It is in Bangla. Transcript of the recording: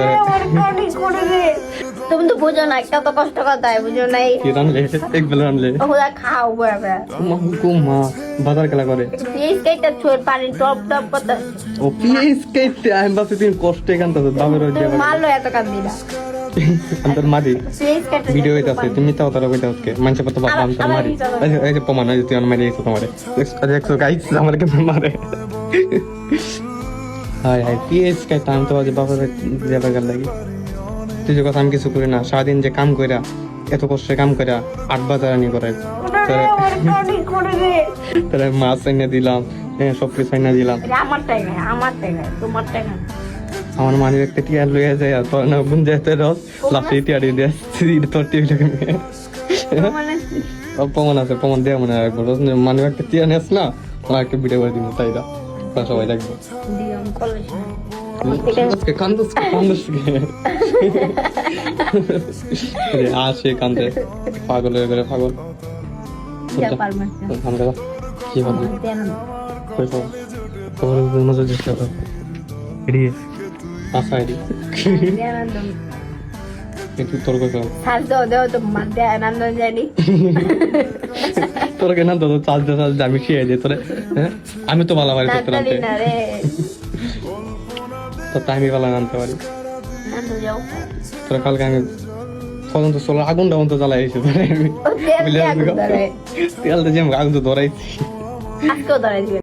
তোরে তুমি তো বুঝো না কত কষ্ট হয় বুঝো নাই। কি রানলে? এক বেলা রানলে? ওরা খাও বয়াবে মা গো মা বাজার খেলা করে? প্লিজ কেটে ছোট পানি টপ টপ করতে। ও প্লিজ কেটে আমি ভাবছি তুমি কষ্ট এখান থেকে ওই মারলো এত কান দিলা আমি তোর মারি। প্লিজ কেটে ভিডিও হইতে আছে তুমি তাও তারা কইতে আজকে। মানুষের কত বাবা আমি তোর আবার মারি। কি চালাবে? এই যে- এই যে প্রমাণ হয়েছে তুই আমার মারি এসে তোমারে দেখছ গাইস আমার কেমন মারে হাই হাই পিএস কাই টাইম তো বাজে বাবার যাবে গেল লাগি তুই যে কথা আমি কিছু করি না সারাদিন যে কাম কইরা এত কষ্টে কাম কইরা আট বাজার আনি করে তাহলে মাছ এনে দিলাম হ্যাঁ সব কিছু এনে দিলাম। আমার তোমার মানি একটা টিয়ার লইয়া যায় আর তোর না বুন যায় তোর রস লাফে টিয়ার দিয়ে দিয়ে তোর টিভি লাগে প্রমাণ আছে। প্রমাণ দেওয়া মনে হয় মানে একটা টিয়া নেস না আমার একটা ভিডিও করে দিব তাই আপনারা সবাই দেখব কান্দস কান্দস আসে কান্দে। পাগল হয়ে গেলে পাগল। কি হবে? তোমার মজা চেষ্টা করো এডি আসা এডি। একটু তোর কই পাবো সাজ দাও দাও তো মাঝে আনন্দ জানি। তোর কেন তো চালতে চালতে চাল আমি খেয়ে যাই তোরে হ্যাঁ? আমি তো ভালো পারি তোর নাতালি আনতে না রে। তো আমি বেলা আনতে পারি। তোরা কালকে আমি পর্যন্ত সোলার আগুনটা অন্ত জ্বালাই এসে তোরে আমি। তেল দিয়ে আগুন তো ধরাইছি। আজকেও ধরে দিবে।